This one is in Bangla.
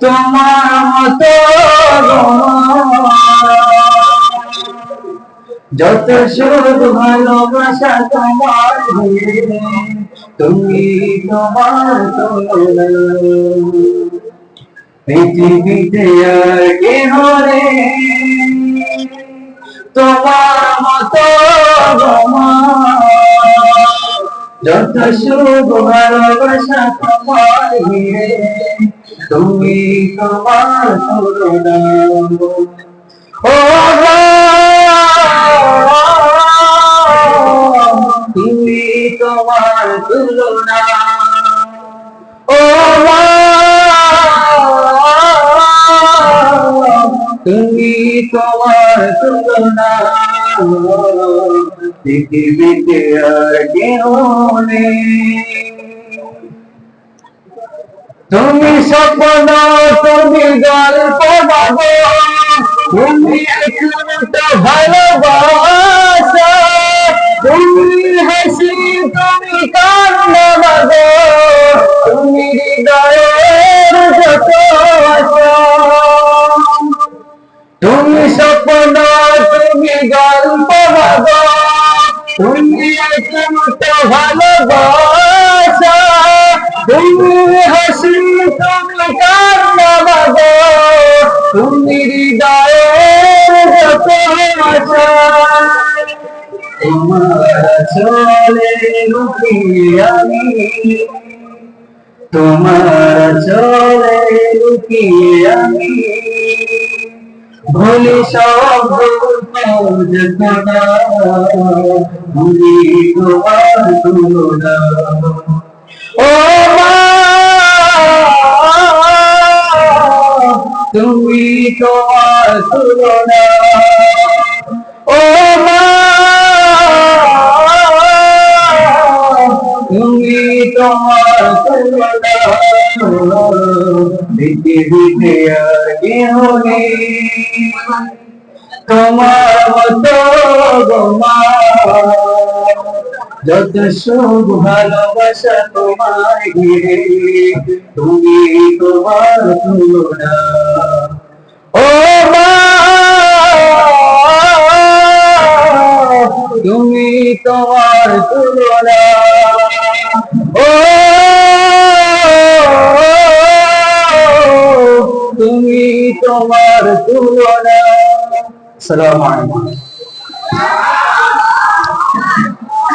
তোমার মতো যত সুখ ভালোবাসা তোমার তুমি তোমার পৃথিবীতে আর কেহ নেই। তোমার মতো যত সুখ ভালোবাসা তোমার ঘিরে তুমি তোমার তুলনা। ও তুমি তোমার তুলনা ও তুমি তোমার তুলনা। তুমি স্বপ্ন তুমি গল্প তুমি ভালোবাসা তুমি হাসি তুমি ভালোবাসা। তুমি হাসি তুমি কান্না বাবো তুমি হৃদয়ের যত আশা তোমার চলে আমি। তোমার চলে লুকিয়ে আমি। ভুলি সব ভুলি তোমার ও তুমি তোমার তুলনা ও মা তুমি তোমার তুলনা পৃথিবীতে আর কেহ নেই তোমার মতো যত সুখ ভালোবাসা তোমার ঘিরে তুমি তোমার তুলনা ও মা তুমি তোমার তুলনা। ও তোমার তুলনা। সালাম আলাইকুম।